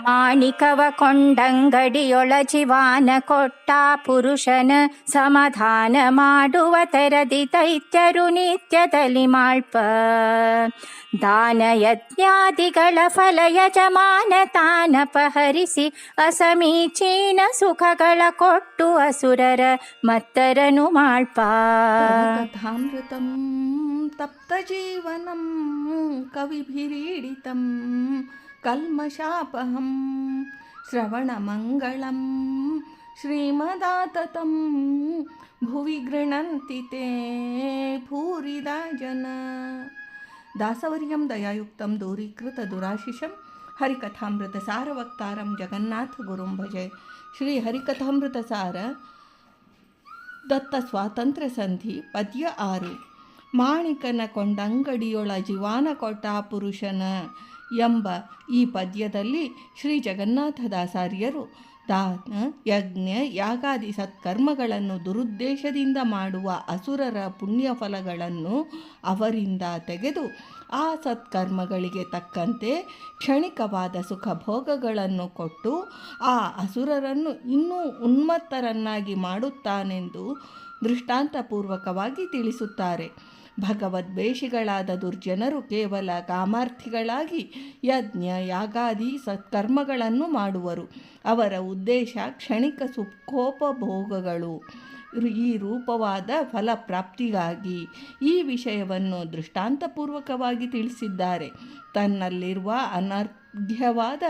ಮಾಣಿಕವ ಕೊಂಡಂಗಡಿಯೊಳ ಜೀವಾನ ಕೊಟ್ಟ ಪುರುಷನ ಸಮಾಧಾನ ಮಾಡುವ ತರದಿ ದೈತ್ಯರು ನಿತ್ಯದಲ್ಲಿ ಮಾಳ್ಪ. ದಾನ ಯಜ್ಞಾದಿಗಳ ಫಲ ಯಜಮಾನ ತಾನಪಹರಿಸಿ ಅಸಮೀಚೀನ ಸುಖಗಳ ಕೊಟ್ಟು ಅಸುರರ ಮತ್ತರನು ಮಾಳ್ಪ. ಕಥಾಮೃತಂ ಕವಿ ಕವಿಭಿರೀಡಿತಂ ಕಲ್ಮಷಾಪಹಂ ಶ್ರವಣಮಂಗಳಂ ಶ್ರೀಮದಾತತಂ ಭುವಿ ಗೃಣಂತಿ ತೇ ಭೂರಿದ ಜನ ದಾಸವರ್ಯಂ ದಯಾಯುಕ್ತಂ ದೂರೀಕೃತ ದುರಾಶಿಷಂ ಹರಿಕಥಾಮೃತ ಸಾರವಕ್ತಾರಂ ಜಗನ್ನಾಥ ಗುರುಂ ಭಜೆ ಶ್ರೀ ಹರಿಕಥಾಮೃತ ಸಾರ ದತ್ತ ಸ್ವಾತಂತ್ರ್ಯ ಸಂಧಿ ಪದ್ಯ ಆರು ಮಾಣಿಕನ ಕೊಂಡಂಗಡಿಯೊಳ ಜೀವಾನ ಕೊಟ್ಟ ಪುರುಷನ ಎಂಬ ಈ ಪದ್ಯದಲ್ಲಿ ಶ್ರೀ ಜಗನ್ನಾಥದಾಸಾರ್ಯರು ದಾನ, ಯಜ್ಞ, ಯಾಗಾದಿ ಸತ್ಕರ್ಮಗಳನ್ನು ದುರುದ್ದೇಶದಿಂದ ಮಾಡುವ ಅಸುರರ ಪುಣ್ಯಫಲಗಳನ್ನು ಅವರಿಂದ ತೆಗೆದು ಆ ಸತ್ಕರ್ಮಗಳಿಗೆ ತಕ್ಕಂತೆ ಕ್ಷಣಿಕವಾದ ಸುಖ ಭೋಗಗಳನ್ನು ಕೊಟ್ಟು ಆ ಅಸುರರನ್ನು ಇನ್ನೂ ಉನ್ಮತ್ತರನ್ನಾಗಿ ಮಾಡುತ್ತಾನೆಂದು ದೃಷ್ಟಾಂತಪೂರ್ವಕವಾಗಿ ತಿಳಿಸುತ್ತಾರೆ. ಭಗವದ್ವೇಷಿಗಳಾದ ದುರ್ಜನರು ಕೇವಲ ಕಾಮಾರ್ಥಿಗಳಾಗಿ ಯಜ್ಞ, ಯಾಗಾದಿ, ಸತ್ಕರ್ಮಗಳನ್ನು ಮಾಡುವರು. ಅವರ ಉದ್ದೇಶ ಕ್ಷಣಿಕ ಸುಖೋಪಭೋಗಗಳು. ಈ ರೂಪವಾದ ಫಲಪ್ರಾಪ್ತಿಗಾಗಿ ಈ ವಿಷಯವನ್ನು ದೃಷ್ಟಾಂತಪೂರ್ವಕವಾಗಿ ತಿಳಿಸಿದ್ದಾರೆ. ತನ್ನಲ್ಲಿರುವ ಅನರ್ಘ್ಯವಾದ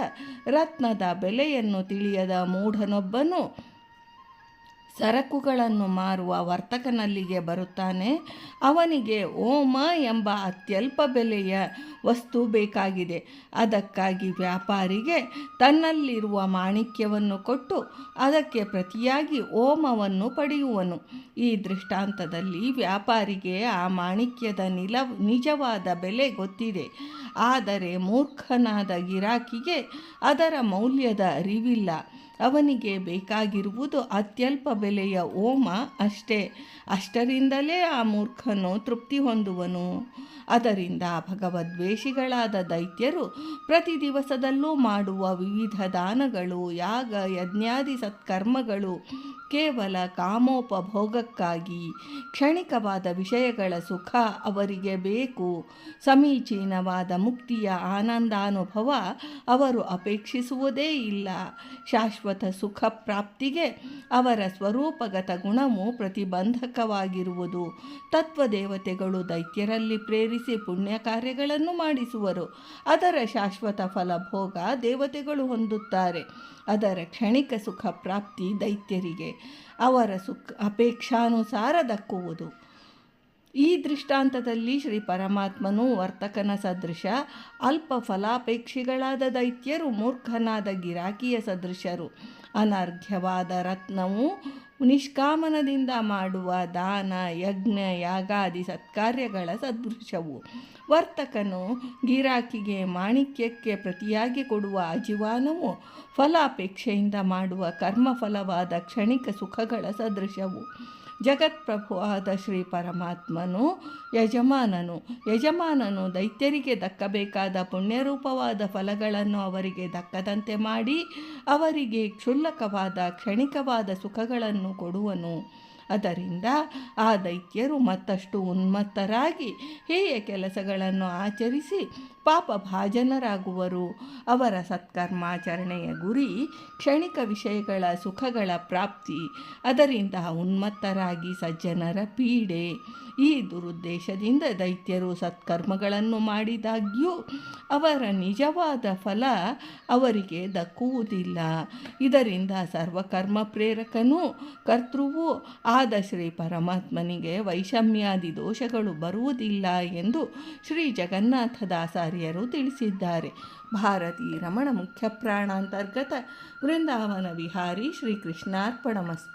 ರತ್ನದ ಬೆಲೆಯನ್ನು ತಿಳಿಯದ ಮೂಢನೊಬ್ಬನು ಸರಕುಗಳನ್ನು ಮಾರುವ ವರ್ತಕನಲ್ಲಿಗೆ ಬರುತ್ತಾನೆ. ಅವನಿಗೆ ಓಮ ಎಂಬ ಅತ್ಯಲ್ಪ ಬೆಲೆಯ ವಸ್ತು ಬೇಕಾಗಿದೆ. ಅದಕ್ಕಾಗಿ ವ್ಯಾಪಾರಿಗೆ ತನ್ನಲ್ಲಿರುವ ಮಾಣಿಕ್ಯವನ್ನು ಕೊಟ್ಟು ಅದಕ್ಕೆ ಪ್ರತಿಯಾಗಿ ಓಮವನ್ನು ಪಡೆಯುವನು. ಈ ದೃಷ್ಟಾಂತದಲ್ಲಿ ವ್ಯಾಪಾರಿಗೆ ಆ ಮಾಣಿಕ್ಯದ ನಿಲ ನಿಜವಾದ ಬೆಲೆ ಗೊತ್ತಿದೆ. ಆದರೆ ಮೂರ್ಖನಾದ ಗಿರಾಕಿಗೆ ಅದರ ಮೌಲ್ಯದ ಅರಿವಿಲ್ಲ. ಅವನಿಗೆ ಬೇಕಾಗಿರುವುದು ಅತ್ಯಲ್ಪ ಬೆಲೆಯ ಓಮ ಅಷ್ಟೇ. ಅಷ್ಟರಿಂದಲೇ ಆ ಮೂರ್ಖನು ತೃಪ್ತಿ ಹೊಂದುವನು. ಅದರಿಂದ ಭಗವದ್ವೇಷಿಗಳಾದ ದೈತ್ಯರು ಪ್ರತಿ ದಿವಸದಲ್ಲೂ ಮಾಡುವ ವಿವಿಧ ದಾನಗಳು, ಯಾಗ, ಯಜ್ಞಾದಿ ಸತ್ಕರ್ಮಗಳು ಕೇವಲ ಕಾಮೋಪಭೋಗಕ್ಕಾಗಿ. ಕ್ಷಣಿಕವಾದ ವಿಷಯಗಳ ಸುಖ ಅವರಿಗೆ ಬೇಕು. ಸಮೀಚೀನವಾದ ಮುಕ್ತಿಯ ಆನಂದಾನುಭವ ಅವರು ಅಪೇಕ್ಷಿಸುವುದೇ ಇಲ್ಲ. ಶಾಶ್ವತ ಸುಖ ಪ್ರಾಪ್ತಿಗೆ ಅವರ ಸ್ವರೂಪಗತ ಗುಣವು ಪ್ರತಿಬಂಧಕವಾಗಿರುವುದು. ತತ್ವದೇವತೆಗಳು ದೈತ್ಯರಲ್ಲಿ ಪ್ರೇರಿಸಿ ಪುಣ್ಯ ಕಾರ್ಯಗಳನ್ನು ಮಾಡಿಸುವರು. ಅದರ ಶಾಶ್ವತ ಫಲಭೋಗ ದೇವತೆಗಳು ಹೊಂದುತ್ತಾರೆ. ಅದರ ಕ್ಷಣಿಕ ಸುಖ ಪ್ರಾಪ್ತಿ ದೈತ್ಯರಿಗೆ. ಅವರ ಸುಖ ಅಪೇಕ್ಷಾನುಸಾರ ದಕ್ಕುವುದು. ಈ ದೃಷ್ಟಾಂತದಲ್ಲಿ ಶ್ರೀ ಪರಮಾತ್ಮನು ವರ್ತಕನ ಸದೃಶ, ಅಲ್ಪ ಫಲಾಪೇಕ್ಷಿಗಳಾದ ದೈತ್ಯರು, ಮೂರ್ಖನಾದ ಗಿರಾಕಿಯ ಸದೃಶರು. ಅನರ್ಘ್ಯವಾದ ರತ್ನವು ನಿಷ್ಕಾಮನದಿಂದ ಮಾಡುವ ದಾನ, ಯಜ್ಞ, ಯಾಗಾದಿ ಸತ್ಕಾರ್ಯಗಳ ಸದೃಶವು. ವರ್ತಕನು ಗಿರಾಕಿಗೆ ಮಾಣಿಕ್ಯಕ್ಕೆ ಪ್ರತಿಯಾಗಿ ಕೊಡುವ ಅಜೀವಾನವು ಫಲಾಪೇಕ್ಷೆಯಿಂದ ಮಾಡುವ ಕರ್ಮಫಲವಾದ ಕ್ಷಣಿಕ ಸುಖಗಳ ಸದೃಶವು. ಜಗತ್ಪ್ರಭುವಾದ ಶ್ರೀ ಪರಮಾತ್ಮನು, ಯಜಮಾನನು. ಯಜಮಾನನು ದೈತ್ಯರಿಗೆ ದಕ್ಕಬೇಕಾದ ಪುಣ್ಯರೂಪವಾದ ಫಲಗಳನ್ನು ಅವರಿಗೆ ದಕ್ಕದಂತೆ ಮಾಡಿ, ಅವರಿಗೆ ಕ್ಷುಲ್ಲಕವಾದ, ಕ್ಷಣಿಕವಾದ ಸುಖಗಳನ್ನು ಕೊಡುವನು. ಅದರಿಂದ ಆ ದೈತ್ಯರು ಮತ್ತಷ್ಟು ಉನ್ಮತ್ತರಾಗಿ, ಹೇಯ ಕೆಲಸಗಳನ್ನು ಆಚರಿಸಿ ಪಾಪ ಭಾಜನರಾಗುವರು. ಅವರ ಸತ್ಕರ್ಮಾಚರಣೆಯ ಗುರಿ, ಕ್ಷಣಿಕ ವಿಷಯಗಳ ಸುಖಗಳ ಪ್ರಾಪ್ತಿ ಅದರಿಂದ ಉನ್ಮತ್ತರಾಗಿ ಸಜ್ಜನರ ಪೀಡೆ. ಈ ದುರುದ್ದೇಶದಿಂದ ದೈತ್ಯರು ಸತ್ಕರ್ಮಗಳನ್ನು ಮಾಡಿದಾಗ್ಯೂ ಅವರ ನಿಜವಾದ ಫಲ ಅವರಿಗೆ ದಕ್ಕುವುದಿಲ್ಲ. ಇದರಿಂದ ಸರ್ವಕರ್ಮ ಪ್ರೇರಕನೂ ಕರ್ತೃವೂ ಆದ ಶ್ರೀ ಪರಮಾತ್ಮನಿಗೆ ವೈಷಮ್ಯಾದಿ ದೋಷಗಳು ಬರುವುದಿಲ್ಲ ಎಂದು ಶ್ರೀ ಜಗನ್ನಾಥದಾಸಾರ್ಯರು ತಿಳಿಸಿದ್ದಾರೆ. ಭಾರತೀ ರಮಣ ಮುಖ್ಯ ಪ್ರಾಣಾಂತರ್ಗತ ವೃಂದಾವನ ವಿಹಾರಿ ಶ್ರೀ ಕೃಷ್ಣಾರ್ಪಣಮಸ್ತು